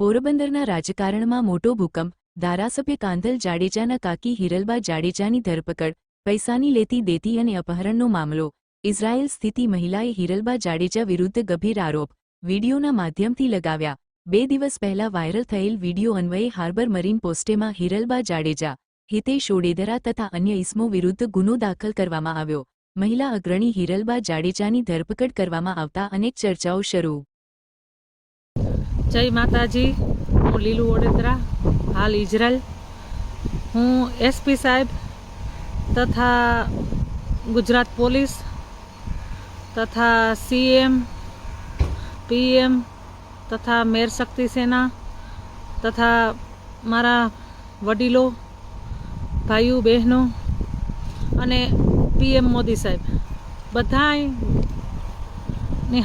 પોરબંદરના રાજકારણમાં મોટો ભૂકંપ, ધારાસભ્ય કાંધલ જાડેજાના કાકી હિરલબા જાડેજાની ધરપકડ, પૈસાની લેતી દેતી અને અપહરણનો મામલો, ઇઝરાયેલ સ્થિતિ મહિલાએ હિરલબા જાડેજા વિરુદ્ધ ગંભીર આરોપ, વિડીયોના માધ્યમથી લગાવ્યા. બે દિવસ પહેલા વાયરલ થયેલ વીડિયો અન્વયે હાર્બર મરીન પોસ્ટેમાં હિરલબા જાડેજા, હિતેશ ઓડેદરા તથા અન્ય ઇસમો વિરુદ્ધ ગુનો દાખલ કરવામાં આવ્યો. મહિલા અગ્રણી હિરલબા જાડેજાની ધરપકડ કરવામાં આવતા અનેક ચર્ચાઓ શરૂ. જય માતાજી, હું લીલું ઓડેદરા હાલ ઇઝરાયલ હું એસપી સાહેબ તથા ગુજરાત પોલીસ તથા સીએમ, પીએમ તથા મેર શક્તિ સેના તથા મારા વડીલો, ભાઈઓ, બહેનો અને પીએમ મોદી સાહેબ. બધાની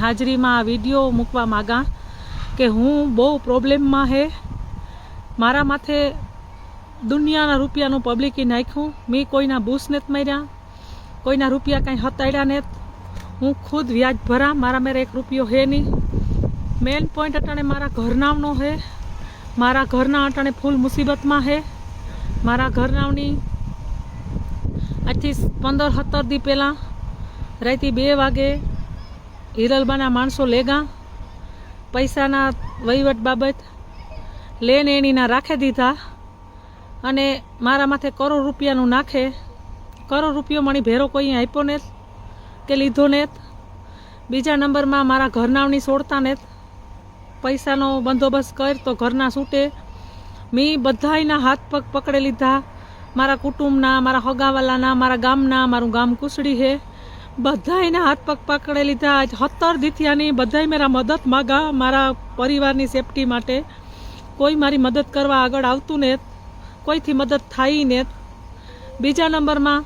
હાજરીમાં આ વીડિયો મૂકવા માગા. કે હું બહુ પ્રોબ્લેમમાં હે, મારા માથે દુનિયાના રૂપિયાનું પબ્લિકી નાખ્યું. મેં કોઈના બૂસ નથી માર્યા, કોઈના રૂપિયા કાંઈ હતાડ્યા નથી હું ખુદ વ્યાજ ભરા, મારા મેરે એક રૂપિયો હે નહીં. મેન પોઈન્ટ અટાણે મારા ઘરનાવનો હે. મારા ઘરના અટાણે ફૂલ મુસીબતમાં હે. મારા ઘરનાવની આજથી પંદર સત્તર દી પહેલાં રાતે બે વાગે હિરલબાના માણસો લેગા પૈસાના વહીવટ બાબત, લેન એણીના રાખી દીધા અને મારા માથે કરોડ રૂપિયાનું નાખે. કરોડ રૂપિયો મણી ભેરો કોઈ આપ્યો ને કે લીધો ને બીજા નંબરમાં મારા ઘરનાવની છોડતા ને પૈસાનો બંદોબસ્ત કર તો ઘરના છૂટે મેં બધાયના હાથ પગ પકડી લીધા. મારા કુટુંબના, મારા હગાવાલાના, મારા ગામના, મારું ગામ કુસડી હે બધાયના હાથ પગ પકડી લીધા. સત્તર દીથિયાની બધાએ મારા મદદ માગા મારા પરિવારની સેફટી માટે. કોઈ મારી મદદ કરવા આગળ આવતું ને કોઈથી મદદ થાય ને બીજા નંબરમાં,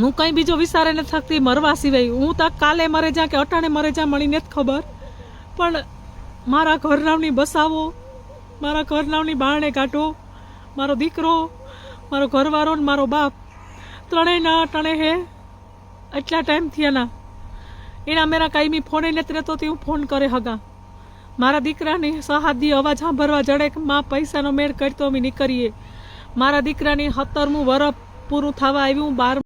હું કંઈ બીજો વિચારે નથી થકતી મરવા સિવાય. હું તો કાલે મરે જા કે અટાણે મરે જા મળીને જ ખબર. પણ મારા ઘરનાવની બસાવો, મારા ઘરનાવની બારણે કાઢો, મારો દીકરો, મારો ઘરવાળો ને મારો બાપ. ત્રણેયના ત્રણે હે. એટલા ટાઈમ થયાના એના મેરા કાંઈ ફોને લેતરે રહેતો હું ફોન કરે હગા. મારા દીકરાની સહાદી અવાજ સાંભળવા જડે કે માં પૈસાનો મેળ કરતો અમે નીકળીએ. મારા દીકરાની સત્તરમું વરફ પૂરું થવા આવ્યું બાર